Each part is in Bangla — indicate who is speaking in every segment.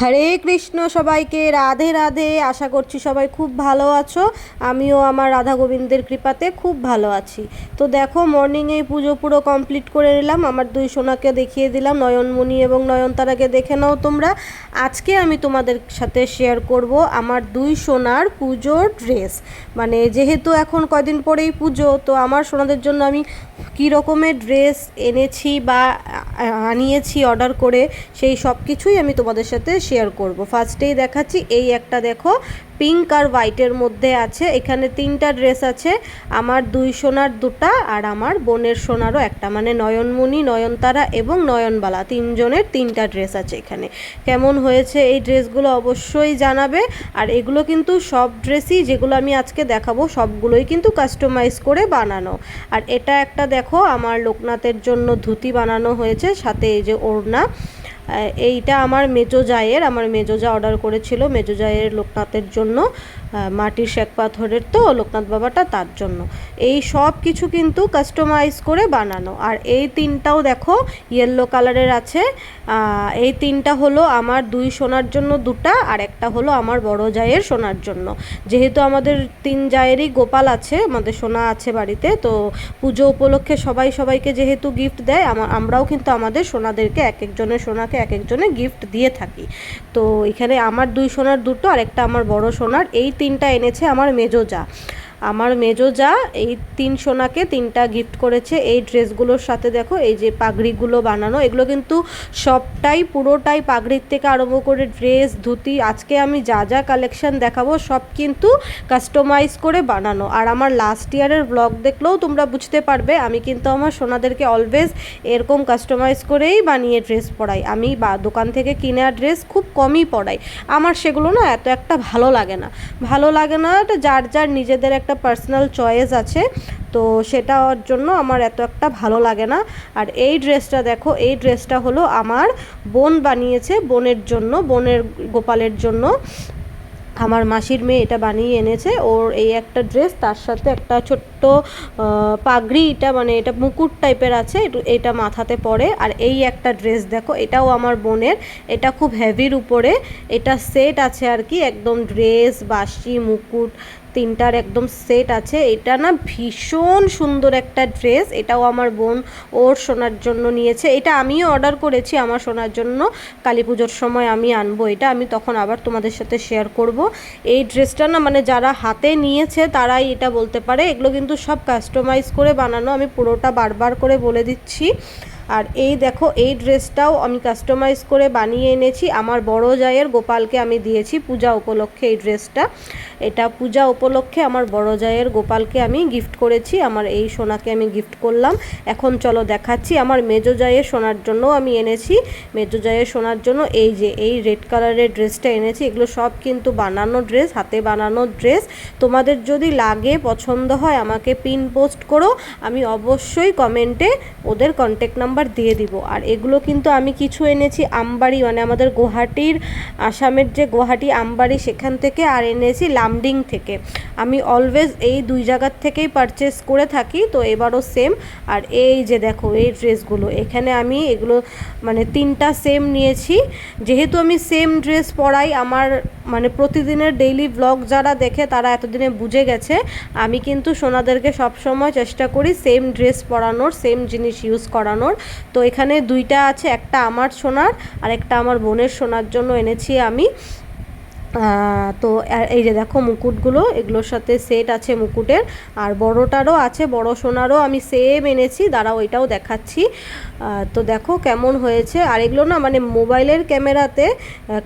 Speaker 1: হরে কৃষ্ণ সবাইকে, রাধে রাধে। আশা করছি সবাই খুব ভালো আছো। আমিও আমার রাধা গোবিন্দের কৃপাতে খুব ভালো আছি। তো দেখো মর্নিংয়েই পুজো পুরো কমপ্লিট করে নিলাম। আমার দুই সোনাকে দেখিয়ে দিলাম, নয়নমণি এবং নয়নতারাকে দেখে নাও তোমরা। আজকে আমি তোমাদের সাথে শেয়ার করব আমার দুই সোনার পুজোর ড্রেস মানে যেহেতু এখন কয়দিন পরেই পুজো, তো আমার সোনাদের জন্য আমি কী রকমের ড্রেস এনেছি বা আনিয়েছি অর্ডার করে, সেই সব কিছুই আমি তোমাদের সাথে শেয়ার করব। ফার্স্টেই দেখাচ্ছি, এই একটা দেখো পিঙ্ক আর হোয়াইটের মধ্যে আছে। এখানে তিনটা ড্রেস আছে, আমার দুই সোনার দুটা আর আমার বোনের সোনারও একটা। মানে নয়নমণি, নয়নতারা এবং নয়নবালা, তিনজনের তিনটা ড্রেস আছে এখানে। কেমন হয়েছে এই ড্রেসগুলো অবশ্যই জানাবে। আর এগুলো কিন্তু সব ড্রেসই যেগুলো আমি আজকে দেখাবো, সবগুলোই কিন্তু কাস্টমাইজ করে বানানো। আর এটা একটা দেখো, আমার লোকনাথের জন্য ধুতি বানানো হয়েছে, সাথে এই যে ওড়না। এইটা আমার মেজো জায়ের আমার মেজো যা অর্ডার করেছিল মেজো জায়ের লোকনাথের জন্য। মাটির শেক পাথরের তো লোকনাথ বাবাটা তার জন্য। এই সব কিছু কিন্তু কাস্টমাইজ করে বানানো। আর এই তিনটাও দেখো ইয়েলো কালারের আছে। এই তিনটা হলো আমার দুই সোনার জন্য দুটা, আর একটা হলো আমার বড় জায়ের সোনার জন্য। যেহেতু আমাদের তিন জায়েরই গোপাল আছে, আমাদের সোনা আছে বাড়িতে, তো পুজো উপলক্ষে সবাই সবাইকে যেহেতু গিফট দেয়, আমা- আমরাও কিন্তু আমাদের সোনাদেরকে এক একজনের সোনাকে এক একজনে গিফট দিয়ে থাকি। তো এখানে আমার দুই সোনার দুটো, আর একটা আমার বড় সোনার। এই তিনটা এনেছে আমার মেজো যা। আমার মেজো যা, এই তিন সোনাকে তিনটা গিফট করেছে। এই ড্রেসগুলোর সাথে দেখো, এই যে পাগড়িগুলো বানানো, এগুলো কিন্তু সবটাই, পুরোটাই পাগড়ির থেকে আরম্ভ করে ড্রেস, ধুতি, আজকে আমি যা যা কালেকশন দেখাবো, সব কিন্তু কাস্টমাইজ করে বানানো। আর আমার লাস্ট ইয়ারের ব্লগ দেখলেও তোমরা বুঝতে পারবে, আমি কিন্তু আমার সোনাদেরকে অলওয়েজ এরকম কাস্টমাইজ করেই বানিয়ে ড্রেস পরাই। আমি বা দোকান থেকে কিনে ড্রেস খুব কমই পরাই। আমার সেগুলো না এত একটা ভালো লাগে না। ভালো লাগে না, এটা যার যার নিজেদের একটা পার্সোনাল চয়েস আছে, তো সেটার জন্য আমার এত একটা ভালো লাগে না। আর এই ড্রেসটা দেখো, এই ড্রেসটা হলো আমার বোন বানিয়েছে বোনের জন্য, বোনের গোপালের জন্য। আমার মাসির মেয়ে এটা বানিয়ে এনেছে, ওর এই একটা ড্রেস তার সাথে একটা ছোট্ট আহ, পাগড়ি এটা মানে এটা মুকুট টাইপের আছে এটা মাথাতে পরে আর এই একটা ড্রেস দেখো এটাও আমার বোনের এটা খুব হেভির উপরে এটা সেট আছে আর কি একদম ড্রেস বাসি মুকুট তিনটার একদম সেট আছে। এটা না ভীষণ সুন্দর একটা ড্রেস এটাও আমার বোন ওর সোনার জন্য নিয়েছে। এটা আমিও অর্ডার করেছি আমার সোনার জন্য কালী পুজোর সময় আমি আনব এটা আমি তখন আবার তোমাদের সাথে শেয়ার করব। এই ড্রেসটা না মানে যারা হাতে নিয়েছে তারাই এটা বলতে পারে। এগুলো কিন্তু সব কাস্টমাইজ করে বানানো। আমি পুরোটা বারবার করে বলে দিচ্ছি। আর এই দেখো, এই ড্রেসটাও আমি কাস্টমাইজ করে বানিয়ে এনেছি। আমার বড় জায়ের গোপালকে আমি দিয়েছি পূজা উপলক্ষে এই ড্রেসটা। এটা পূজা উপলক্ষে আমার বড় জায়ের গোপালকে আমি গিফট করেছি। আমার এই সোনাকে আমি গিফট করলাম। এখন চলো দেখাচ্ছি। আমার মেজো জায়ের সোনার জন্য আমি এনেছি। মেজো জায়ের সোনার জন্য এই যে, এই রেড কালারের ড্রেসটা এনেছি। এগুলো সব কিন্তু বানানো ড্রেস, হাতে বানানো ড্রেস। তোমাদের যদি লাগে, পছন্দ হয়, আমাকে পিন পোস্ট করো। আমি অবশ্যই কমেন্টে ওদের কন্ট্যাক্ট নাম্বার দিয়ে দিব। আর এগুলো কিন্তু আমি কিছু এনেছি আমবাড়ি মানে আমাদের গুয়াহাটির, আসামের যে গুয়াহাটি আমবাড়ি সেখান থেকে আর এনেছি লামডিং থেকে। আমি অলওয়েজ এই দুই জায়গার থেকেই পারচেস করে থাকি, তো এবারও সেম আর এই যে দেখো, এই ড্রেসগুলো এখানে আমি এগুলো মানে তিনটা সেম নিয়েছি। যেহেতু আমি সেম ড্রেস পরাই, আমার মানে প্রতিদিনের ডেইলি ব্লগ যারা দেখে তারা এতদিনে বুঝে গেছে। আমি কিন্তু সোনাদেরকে সবসময় চেষ্টা করি সেম ড্রেস পরানোর সেম জিনিস ইউজ করানোর। তো এখানে দুইটা আছে, একটা আমার সোনার আর একটা আমার বোনের সোনার জন্য এনেছি আমি। তো এই যে দেখো মুকুটগুলো, এগুলোর সাথে সেট আছে মুকুটের। আর বড়টারও আছে, বড় সোনারও আমি সেম এনেছি, দাঁড়াও ওইটাও দেখাচ্ছি। তো দেখো কেমন হয়েছে। আর এগুলো না মানে মোবাইলের ক্যামেরাতে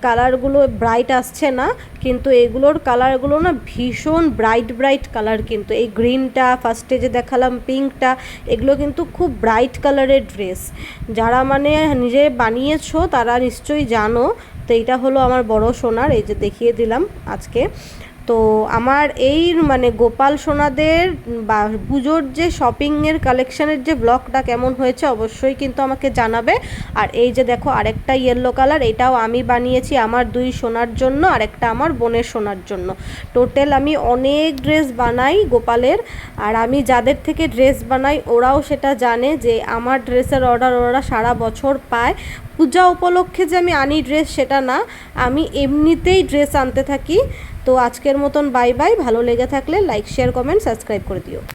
Speaker 1: কালারগুলো ব্রাইট আসছে না। কিন্তু এগুলোর কালারগুলো না ভীষণ ব্রাইট ব্রাইট কালার কিন্তু। এই গ্রিনটা ফার্স্টে যে দেখালাম পিঙ্কটা এগুলো কিন্তু খুব ব্রাইট কালারের ড্রেস যারা মানে নিজে বানিয়েছো, তারা নিশ্চয়ই জানো। তো এইটা হলো আমার বড় সোনার, এই যে দেখিয়ে দিলাম আজকে। তো আমার এই মানে গোপাল সোনাদের বা পুজোর যে শপিংয়ের কালেকশানের যে ব্লগটা কেমন হয়েছে অবশ্যই কিন্তু আমাকে জানাবে। আর এই যে দেখো আরেকটা ইয়েলো কালার এটাও আমি বানিয়েছি আমার দুই সোনার জন্য, আরেকটা আমার বোনের সোনার জন্য। টোটাল আমি অনেক ড্রেস বানাই গোপালের, আর আমি যাদের থেকে ড্রেস বানাই ওরাও সেটা জানে যে আমার ড্রেসের অর্ডার ওরা সারা বছর পায়। পূজা উপলক্ষে যে আমি আনি ড্রেস সেটা না, আমি এমনিতেই ড্রেস আনতে থাকি। তো আজকের মতন বাই বাই ভালো লেগে থাকলে লাইক শেয়ার কমেন্ট সাবস্ক্রাইব করে দিও।